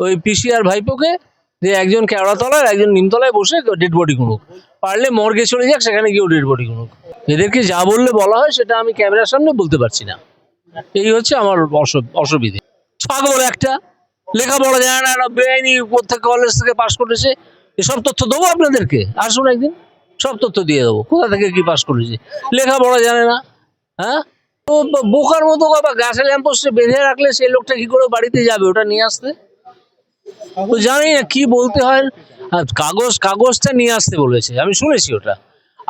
ওই পিসি আর ভাইপোকে যে একজন কেওড়াতলায় একজন নিমতলায় বসে ডেড বডি গুনুক পারলে মর্গে চলে যাক, সেখানে গিয়েও ডেড বডি গুনুক এদেরকে যা বললে বলা হয়, সেটা আমি ক্যামেরার সামনে বলতে পারছি না। এই হচ্ছে আমার অসু- অসুবিধে। ছাগল একটা। লেখাপড়া জানে না একটা বেআইনি প্রত্যেক কলেজ থেকে পাশ করেছে। এসব তথ্য দেবো আপনাদেরকে। আসুন একদিন। সব তথ্য দিয়ে দেবো। কোথা থেকে কি পাশ করেছে? লেখাপড়া জানে না। হ্যাঁ? তো বোকার মতো কথা গাছে ল্যাম্পোস্টে বেঁধে রাখলে সেই লোকটা কি করে বাড়িতে যাবে? ওটা নিয়ে আসতে। তো জানি না কি বলতে হয়। কাগজ, কাগজটা নিয়ে আসতে বলেছে। আমি শুনেছি ওটা।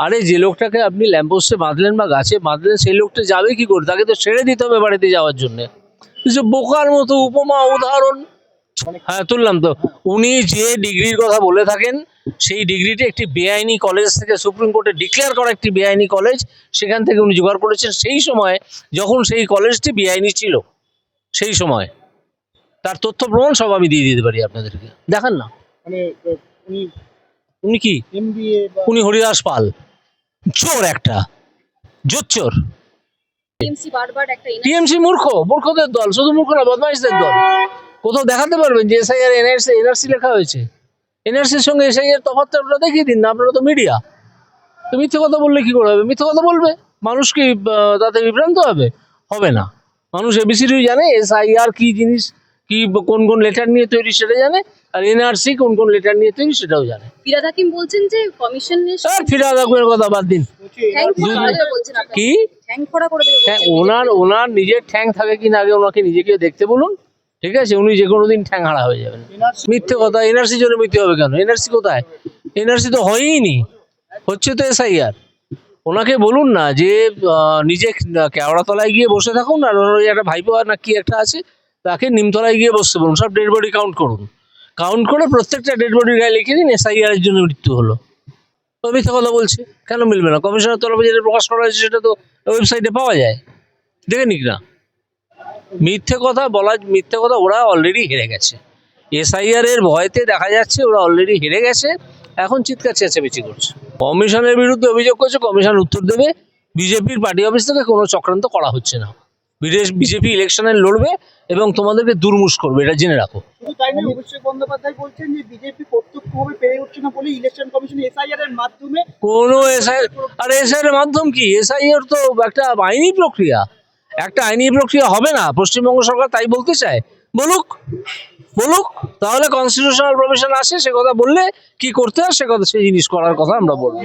আরে যে লোকটাকে আপনি ল্যাম্পোস্টে বাঁধলেন বা গাছে বাঁধলেন, সেই লোকটা যাবে কি করে? তাকে তো ছেড়ে দিতে হবে বাড়িতে যাওয়ার জন্য। বোকার মতো উপমা, উদাহরণ। হ্যাঁ তুললাম তো। উনি যে ডিগ্রির কথা বলে থাকেন, সেই ডিগ্রিটি একটি বেআইনি কলেজ থেকে সুপ্রিম কোর্টে ডিক্লেয়ার করা একটি বেআইনি কলেজ। সেখান থেকে উনি জোগাড় করেছেন। সেই সময় যখন সেই কলেজটি বেআইনি ছিল, সেই সময় তার তথ্য প্রমাণ সব আমি দিয়ে দিতে পারি আপনাদেরকে। দেখান না। মানে উনি উনি কি? এমবিএ উনি হরিদাস পাল। চোর একটা। জোচ্চোর টিএমসি বারবার একটা এনআরসি টিএমসি মূর্খ। মূর্খদের দল। শুধু মূর্খ না বদমাইশদের দল। কোথাও দেখাতে পারবেন যে এসআইআর এনআরসি এনআরসি লেখা হয়েছে। এনআরসির সঙ্গে এসআইআর তফাৎটা আপনারা দেখিয়ে দিন না আপনারা তো মিডিয়া তো মিথ্যে কথা বললে কি করে হবে? মিথ্যে কথা বলবে। মানুষ কি তাতে বিভ্রান্ত হবে? হবে না। মানুষ এবিসিডি জানে এসআইআর কি জিনিস কি কোন কোন লেটার নিয়ে তৈরি সেটা জানে আর এনআরসি কোন কোন লেটার নিয়ে তৈরি সেটাও জানে। ফিরাদ হাকিম বলছেন যে কমিশনের আর ফিরা রাখবেন কথা বাদ দিন। আপনারা। কি? দেবে হ্যাঁ ওনার ওনার নিজের ঠ্যাং থাকে কিনা আগে ওনাকে নিজেকে দেখতে বলুন ঠিক আছে? উনি যে কোনো দিন ঠ্যাং হারা হয়ে যাবেন। মিথ্যে কথা এনআরসি জন্য মিথ্যে হবে কেন? এনআরসি কোথায়? এনআরসি তো হয়ই নি। হচ্ছে তো এসআইআর ওনাকে বলুন না যে নিজে কেওড়াতলায় গিয়ে বসে থাকুন আর ওনার ওই একটা ভাইপো আর না কি একটা আছে তাকে নিমতলায় গিয়ে বসতে বলুন, সব ডেড বডি কাউন্ট করুন। কাউন্ট করে প্রত্যেকটা ডেড বডির গায়ে লিখে দিন এসআইআর এর জন্য মৃত্যু হলো। তো মিথ্যে কথা বলছে, কেন মিলবে না? কমিশনের তরফে যেটা প্রকাশ করা হয়েছে, সেটা তো ওয়েবসাইটে পাওয়া যায়। দেখে নিক না। মিথ্যে কথা বলা, মিথ্যে কথা ওরা অলরেডি হেরে গেছে। এসআইআর এর ভয়তে দেখা যাচ্ছে, ওরা অলরেডি হেরে গেছে। এখন চিৎকার চেঁচামেচি করছে। কমিশনের বিরুদ্ধে অভিযোগ করছে, কমিশন উত্তর দেবে। বিজেপির পার্টি অফিস থেকে কোনো চক্রান্ত করা হচ্ছে না। বিজেপি ইলেকশনে লড়বে এবং তোমাদেরকে দুর্মুষ করবে এটা জেনে রাখো। শুধু তাই নয় অভিষেক বন্দ্যোপাধ্যায় বলছেন যে বিজেপি প্রত্যক্ষভাবে পেরে উঠছে না বলে ইলেকশন কমিশন এসআইআর এর মাধ্যমে কোনো আর কি? এসআইয়ের তো একটা আইনি প্রক্রিয়া। একটা আইনি প্রক্রিয়া হবে না পশ্চিমবঙ্গ সরকার তাই বলতে চায়। বলুক বলুক তাহলে কনস্টিটিউশনাল প্রভিশন আসে সে কথা বললে কি করতে হয় সে কথা সেই জিনিস করার কথা আমরা বলব।